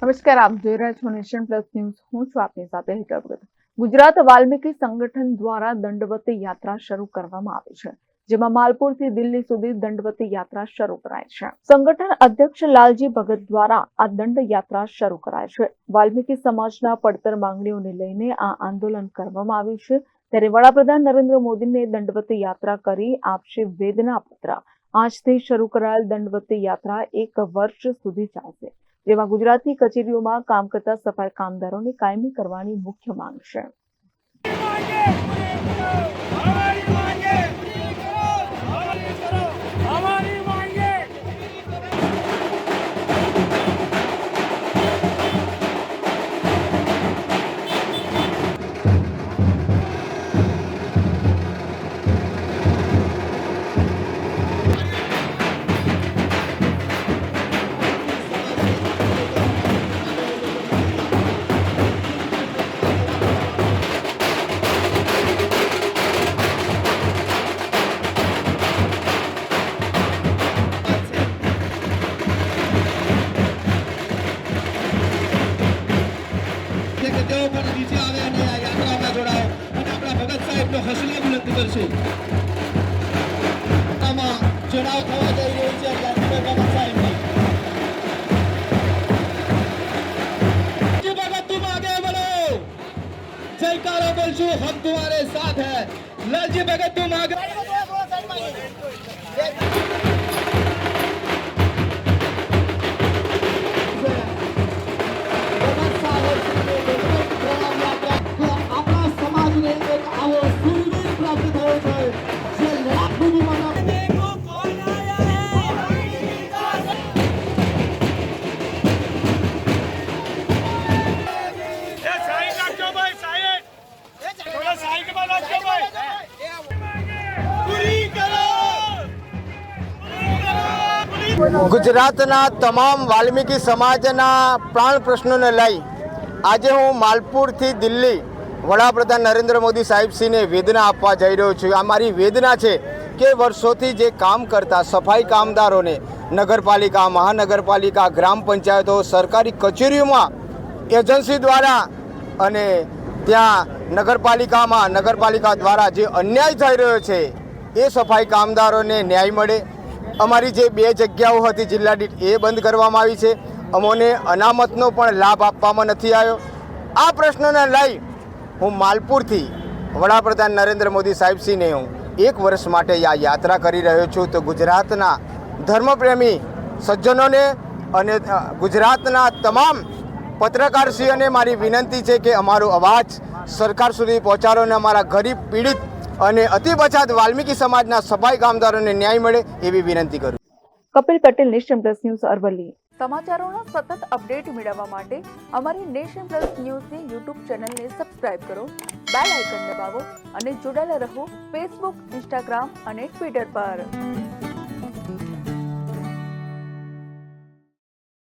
નમસ્કાર આપ જોઈ રહ્યા છો નેશન પ્લસ ન્યૂઝ હું છું આપની સાથે હેતલ ગુજરાત વાલ્મીકી સંગઠન દ્વારા દંડવત યાત્રા શરૂ કરવામાં આવી છે, જેમાં માલપુરથી દિલ્હી સુધી દંડવત યાત્રા શરૂ કરાય છે. સંગઠન અધ્યક્ષ લાલજી ભગત દ્વારા આ દંડ યાત્રા શરૂ કરાય છે. વાલ્મીકી સમાજના પડતર માંગણીઓને લઈને આ આંદોલન કરવામાં આવ્યું છે. ત્યારે વડાપ્રધાન નરેન્દ્ર મોદીને દંડવત યાત્રા કરી આપશે વેદના પત્ર. આજથી શરૂ કરાયેલ દંડવત યાત્રા એક વર્ષ સુધી ચાલશે. જેમાં ગુજરાતની કચેરીઓમાં કામ કરતા સફાઈ કામદારોને કાયમી કરવાની મુખ્ય માંગ છે. તો હસલી બુલંદ કરશે. આમાં ચડાવ થવા જઈ રહ્યો છે ગાંધીભાઈ બાબા સાહેબની જયકારો બોલશું, હમ તુમ્હારે સાથ હૈ. લાલજી ભગત તુમ આગળ ગુજરાતના તમામ વાલ્મીકી સમાજના પ્રાણ પ્રશ્નોને લઈ આજે હું માલપુરથી દિલ્હી વડાપ્રધાન નરેન્દ્ર મોદી સાહેબશ્રીને વેદના આપવા જઈ રહ્યો છું. આ મારી વેદના છે કે વર્ષોથી જે કામ કરતા સફાઈ કામદારોને નગરપાલિકા, મહાનગરપાલિકા, ગ્રામ પંચાયતો, સરકારી કચેરીઓમાં એજન્સી દ્વારા અને ત્યાં નગરપાલિકામાં નગરપાલિકા દ્વારા જે અન્યાય થઈ રહ્યો છે એ સફાઈ કામદારોને ન્યાય મળે. અમારી જે બે જગ્યાઓ હતી જિલ્લા દીઠ એ બંધ કરવામાં આવી છે. અમોને અનામતનો પણ લાભ આપવામાં નથી આવ્યો. આ પ્રશ્નને લઈ હું માલપુરથી વડાપ્રધાન નરેન્દ્ર મોદી સાહેબસિંહને હું એક વર્ષ માટે આ યાત્રા કરી રહ્યો છું તો ગુજરાતના ધર્મપ્રેમી સજ્જનોને અને ગુજરાતના તમામ પત્રકારશ્રીઓને મારી વિનંતી છે કે અમારો અવાજ સરકાર સુધી પહોંચાડો અને અમારા ગરીબ પીડિત અને અતિ પછાત વાલ્મીકી સમાજના સફાઈ કામદારોને ન્યાય મળે એવી વિનંતી કરું. Kapil Patel nation plus news Aravalli. સમાચારોના સતત અપડેટ મેળવવા માટે અમારી નેશન પ્લસ ન્યૂઝની યુટ્યુબ ચેનલને સબસ્ક્રાઇબ કરો બેલ આઇકન દબાવો અને જોડાયેલા રહો ફેસબુક ઇન્સ્ટાગ્રામ અને ટ્વિટર પર.